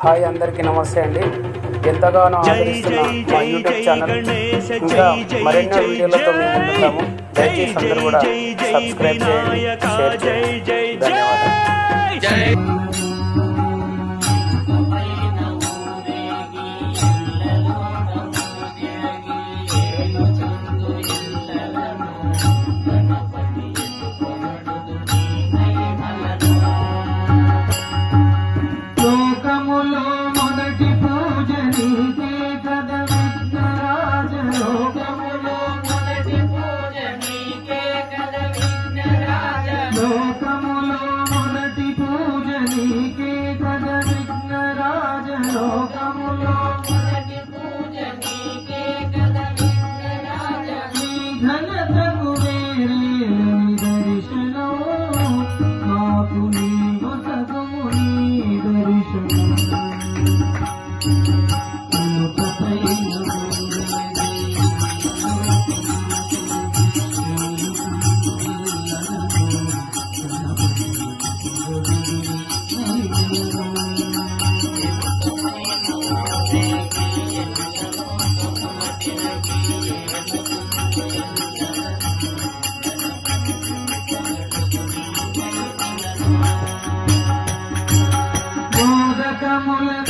Hi అందరికీ నమస్తే అండి. ఎంతగానో ఆదరిస్తున్న దయచేసి no தமிழ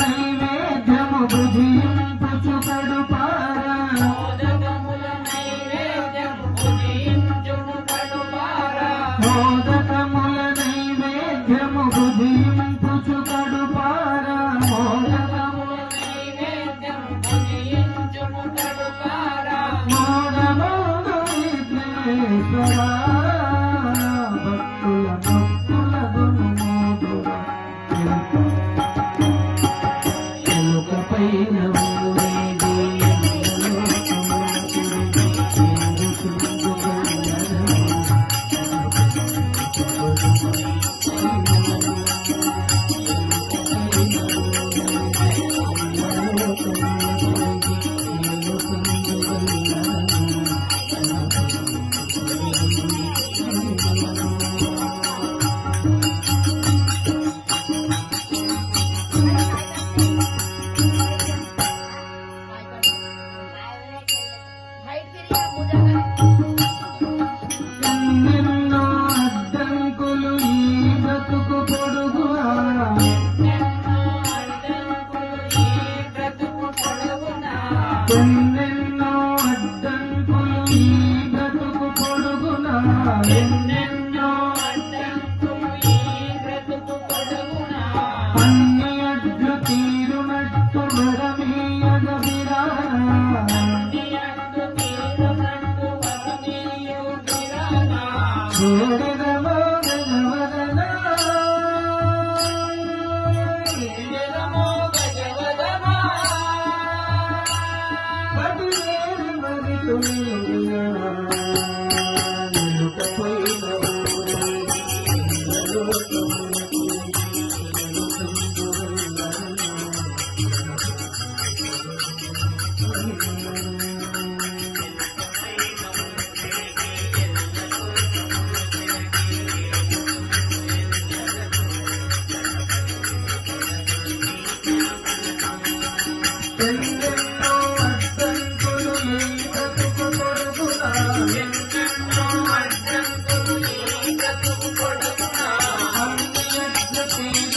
तुमने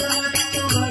Thank you.